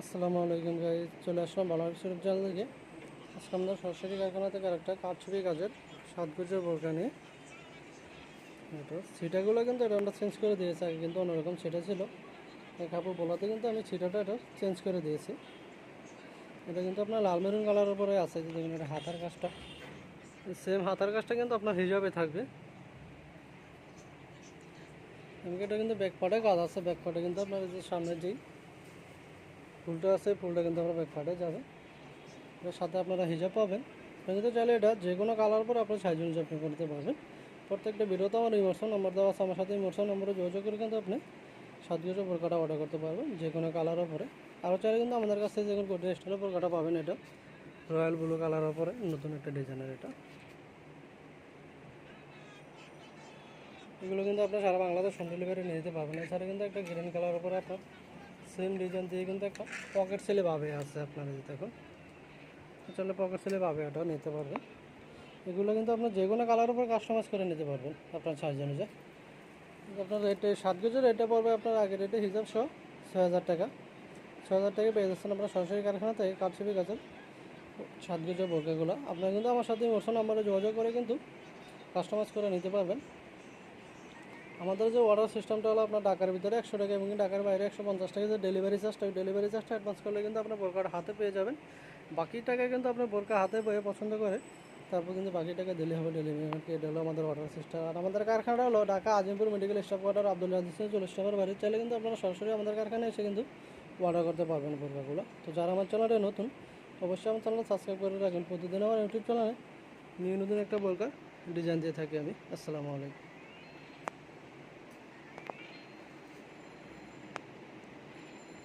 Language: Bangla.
আসসালামু আলাইকুম ভাই, চলে আসলাম বাংলাদেশ ইউটিউব জাল থেকে। আজকে আমরা সরকারি কারখানা থেকে আরেকটা কাঠছুরি কাজের সাতগুজের বোরকা নিয়ে এটা ছিটাগুলো কিন্তু এটা আমরা চেঞ্জ করে দিয়েছি, আগে কিন্তু অন্যরকম ছিটা ছিল। এই কাপড় বলাতে কিন্তু আমি ছিটাটা এটা চেঞ্জ করে দিয়েছি। এটা কিন্তু আপনার লাল মেরুন কালার উপরে আছে যে দেখুন এটা হাতার কাজটা। সেম হাতার কাজটা কিন্তু আপনার হিসাবে থাকবে। এমনি এটা কিন্তু ব্যাক পার্টে কাজ আছে ব্যাক পার্টে কিন্তু আপনার যে সামনের যেই ফুলটা আছে, ফুলটা কিন্তু আপনার ব্যাক পার্টে যাবে। এর সাথে আপনারা হিজাব পাবেন। কিন্তু চাইলে এটা যে কোনো কালার পরে আপনার সাইজ অনুযায়ী আপনি করতে পারবেন। প্রত্যেকটা ভিডিওতে আমার ইমোশন নম্বর দেওয়া আছে। আমার সাথে ইমোশন নম্বরে যোগাযোগ করে কিন্তু আপনি সাত গজের অর্ডার করতে পারবেন যে কোনো কালার ওপরে আরও চাইলে কিন্তু আমাদের কাছ থেকে যে কোনো গোটের স্টাইলের বোরকাটা পাবেন এটা। রয়্যাল ব্লু কালার ওপরে নতুন একটা ডিজাইনের এটা। এগুলো কিন্তু আপনার সারা বাংলাদেশ হোম ডেলিভারি নিয়ে যেতে পারবেন। এছাড়া কিন্তু একটা গ্রিন কালার উপরে আপনার সেম ডিজাইন দিয়ে কিন্তু একটা পকেট সেলে পাবে আছে আপনার এই দেখুন। চলে পকেট সেলে পাবে এটাও নিতে পারবেন। এগুলো কিন্তু আপনার যে কোনো কালার উপর কাস্টমাইজ করে নিতে পারবেন আপনার সাইজ অনুযায়ী। আপনার রেটে সাত গজের রেটে পড়বে আপনার আগের রেটে হিসাব সহ ছয় হাজার টাকা। ছয় হাজার টাকা পেয়ে যাচ্ছেন আপনার সরাসরি কারখানা থেকে কাঠছবি গাছের সাত গজের বোরকাগুলো আপনারা কিন্তু আমার সাথে মোশন নাম্বারে যোগাযোগ করে কিন্তু কাস্টমাইজ করে নিতে পারবেন। আমাদের যে অর্ডার সিস্টেমটা হলো আপনার ঢাকার ভিতরে একশো টাকা এবং ঢাকার বাইরে একশো পঞ্চাশ টাকা, যে ডেলিভারি চার্জটা ওই ডেলিভারি চার্জটা অ্যাডভান্স করলে কিন্তু আপনার বোরকাটা হাতে পেয়ে যাবেন। বাকি টাকা কিন্তু আপনার বোরকা হাতে পেয়ে পছন্দ করে, তারপর কিন্তু বাকি টাকা দিলে হবে ডেলিভারি এটা হলো আমাদের অর্ডার সিস্টেম আর আমাদের কারখানাটা হলো Dhaka Azimpur medical staff quarter Abdul Aziz চল্লিশ টাকার বাড়ি চাইলে কিন্তু আপনারা সরাসরি আমাদের কারখানায় এসে কিন্তু অর্ডার করতে পারবেন বোরকাগুলো। তো যারা আমার চ্যানেলটা নতুন, অবশ্যই আমার চ্যানেল সাবস্ক্রাইব করে রাখেন প্রতিদিন আমার ইউটিউব চ্যানেলে নিউ নতুন একটা বোরকা ডিজাইন দিয়ে থাকি আমি। আসসালামু আলাইকুম।